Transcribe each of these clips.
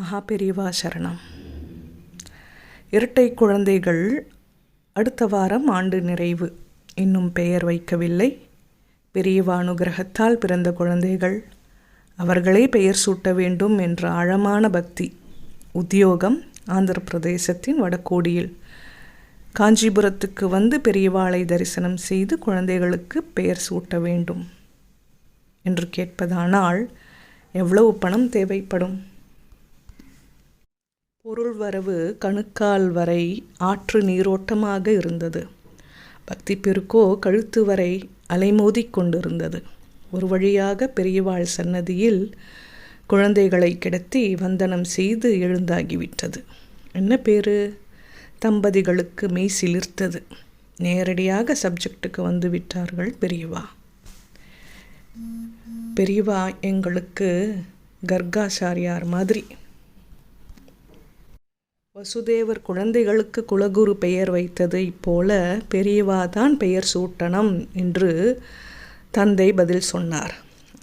மகாபெரிவா சரணம். இரட்டை குழந்தைகள் அடுத்த வாரம் ஆண்டு நிறைவு. இன்னும் பெயர் வைக்கவில்லை. பெரியவா அனுகிரகத்தால் பிறந்த குழந்தைகள். அவர்களே பெயர் சூட்ட வேண்டும் என்ற ஆழமான பக்தி. உத்தியோகம் ஆந்திர பிரதேசத்தின் வடகோடியில் காஞ்சிபுரத்துக்கு வந்து பெரியவாளை தரிசனம் செய்து குழந்தைகளுக்கு பெயர் சூட்ட வேண்டும். என்று கேட்பதானால் எவ்வளவு பணம் தேவைப்படும்? பொருள் வரவு கணுக்கால் வரை ஆற்று நீரோட்டமாக இருந்தது. பக்தி பெருக்கோ கழுத்து வரை அலைமோதி கொண்டிருந்தது. ஒரு வழியாக பெரியவாள் சன்னதியில் குழந்தைகளை கிடத்தி வந்தனம் செய்து எழுந்தாகிவிட்டது. என்ன பேரு தம்பதிகளுக்கு மெய் சிலிர்த்தது. நேரடியாக சப்ஜெக்டுக்கு வந்து விட்டார்கள் பெரியவா. பெரியவா எங்களுக்கு கர்காச்சாரியார் மாதிரி. வசுதேவர் குழந்தைகளுக்கு குலகுரு பெயர் வைத்ததை போல பெரியவா தான் பெயர் சூட்டணும் என்று தந்தை பதில் சொன்னார்.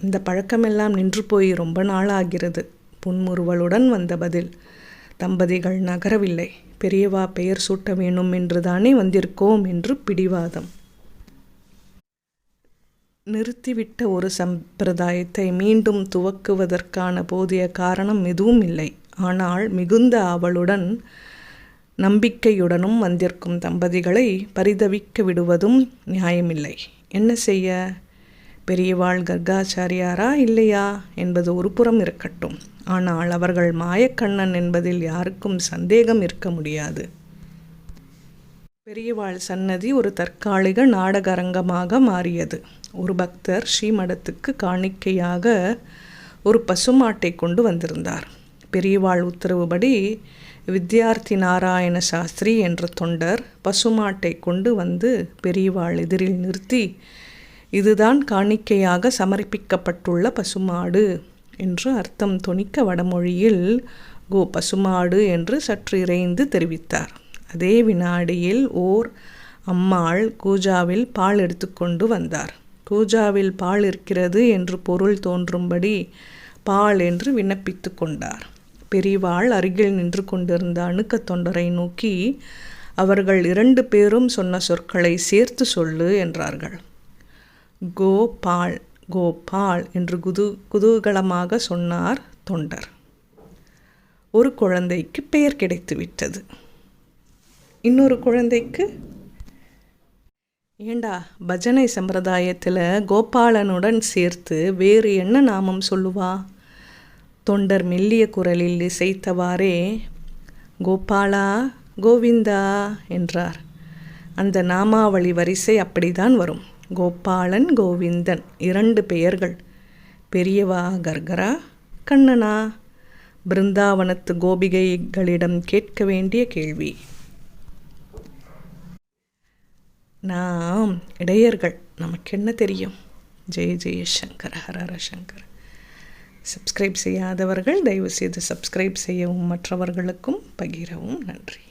இந்த பழக்கமெல்லாம் நின்று போய் ரொம்ப நாளாகிறது. புன்முறுவலுடன் வந்த பதில் தம்பதிகள் நகரவில்லை. பெரியவா பெயர் சூட்ட வேணும் என்று தானே வந்திருக்கோம் என்று பிடிவாதம். நிறுத்திவிட்ட ஒரு சம்பிரதாயத்தை மீண்டும் துவக்குவதற்கான போதிய காரணம் எதுவும் இல்லை. ஆனால் மிகுந்த ஆவலுடன் நம்பிக்கையுடனும் வந்திருக்கும் தம்பதிகளை பரிதவிக்க விடுவதும் நியாயமில்லை. என்ன செய்ய? பெரியவாள் கர்காச்சாரியாரா இல்லையா? என்பது ஒரு புறம் இருக்கட்டும். ஆனால் அவர்கள் மாயக்கண்ணன் என்பதில் யாருக்கும் சந்தேகம் இருக்க முடியாது. பெரியவாள் சன்னதி ஒரு தற்காலிக நாடகரங்கமாக மாறியது. ஒரு பக்தர் ஸ்ரீமடத்துக்கு காணிக்கையாக ஒரு பசுமாட்டை கொண்டு வந்திருந்தார். பெரியவாள் உத்தரவுபடி வித்யார்த்தி நாராயண சாஸ்திரி என்ற தொண்டர் பசுமாட்டை கொண்டு வந்து பெரியவாள் எதிரில் நிறுத்தி இதுதான் காணிக்கையாக சமர்ப்பிக்கப்பட்டுள்ள பசுமாடு என்று அர்த்தம் தொனிக்க வடமொழியில் கோ பசுமாடு என்று சற்று இறைந்து தெரிவித்தார். அதே வினாடியில் ஓர் அம்மாள் கூஜாவில் பால் எடுத்துக்கொண்டு வந்தார். கூஜாவில் பால் இருக்கிறது என்று பொருள் தோன்றும்படி பால் என்று விண்ணப்பித்து கொண்டார். பெரியவாள் அருகில் நின்று கொண்டிருந்த அணுக்க தொண்டரை நோக்கி அவர்கள் இரண்டு பேரும் சொன்ன சொற்களை சேர்த்து சொல்லு என்றார்கள். கோபால் கோபால் என்று குது குதூகலமாக சொன்னார் தொண்டர். ஒரு குழந்தைக்கு பெயர் கிடைத்துவிட்டது. இன்னொரு குழந்தைக்கு? ஏண்டா பஜனை சம்பிரதாயத்தில் கோபாலனுடன் சேர்த்து வேறு என்ன நாமம் சொல்லுவா? தொண்டர் மெல்லிய குரலில் இசைத்தவாறே கோபாலா கோவிந்தா என்றார். அந்த நாமாவளி வரிசை அப்படிதான் வரும். கோபாலன் கோவிந்தன் இரண்டு பெயர்கள். பெரியவா கர்கரா கண்ணனா பிருந்தாவனத்து கோபிகைகளிடம் கேட்க வேண்டிய கேள்வி நாம் இடையர்கள். நமக்கு என்ன தெரியும்? ஜெய ஜெய சங்கர ஹரஹர சங்கர். சப்ஸ்கிரைப் செய்யாதவர்கள் தயவுசெய்து சப்ஸ்கிரைப் செய்யவும் மற்றவர்களுக்கும் பகிரவும் நன்றி.